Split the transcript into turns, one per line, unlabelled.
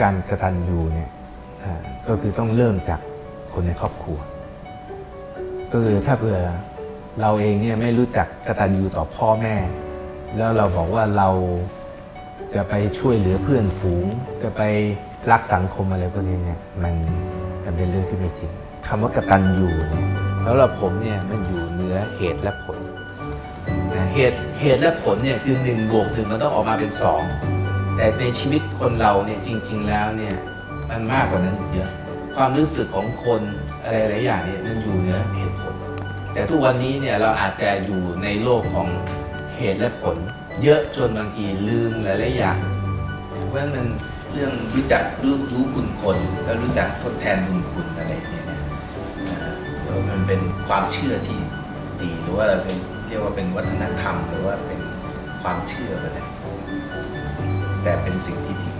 การกระตันยูเนี่ยก็คือต้องเริ่มจากคนในครอบครัว ก็คือถ้าเผื่อเราเองเนี่ยไม่รู้จักกระตัญญูต่อพ่อแม่ แล้วเราบอกว่าเราจะไปช่วยเหลือเพื่อนฝูง จะไปรักสังคมอะไรพวกนี้เนี่ยมันมันเป็นเรื่องที่ไม่จริงคำว่ากระตัญญูเนี่ยสำหรับผมเนี่ยมันอยู่เหนือเหตุและผลเหตุเหตุและผลเนี่ยคือหนึ่งบวกหนึ่งมันต้องออกมาเป็นสอง แต่ในชีวิตคนเราเนี่ยจริง ๆ แล้วเนี่ยมันมากกว่านั้นอีกเยอะความรู้สึกของคนอะไรหลายอย่างเนี่ยมันอยู่เหนือเหตุผล แต่ทุกวันนี้เนี่ยเราอาจจะอยู่ในโลกของเหตุและผล เยอะจนบางทีลืมหลายๆอย่างเพราะมันเรื่องรู้จักรู้รู้คุณคนแล้วรู้จักทดแทนบุญคุณอะไรเงี้ยนะมันเป็นความเชื่อที่ดีหรือว่าเราเรียกว่าเป็นวัฒนธรรม หรือว่าเป็นความเชื่อก็ได้ แต่เป็นสิ่งที่ดี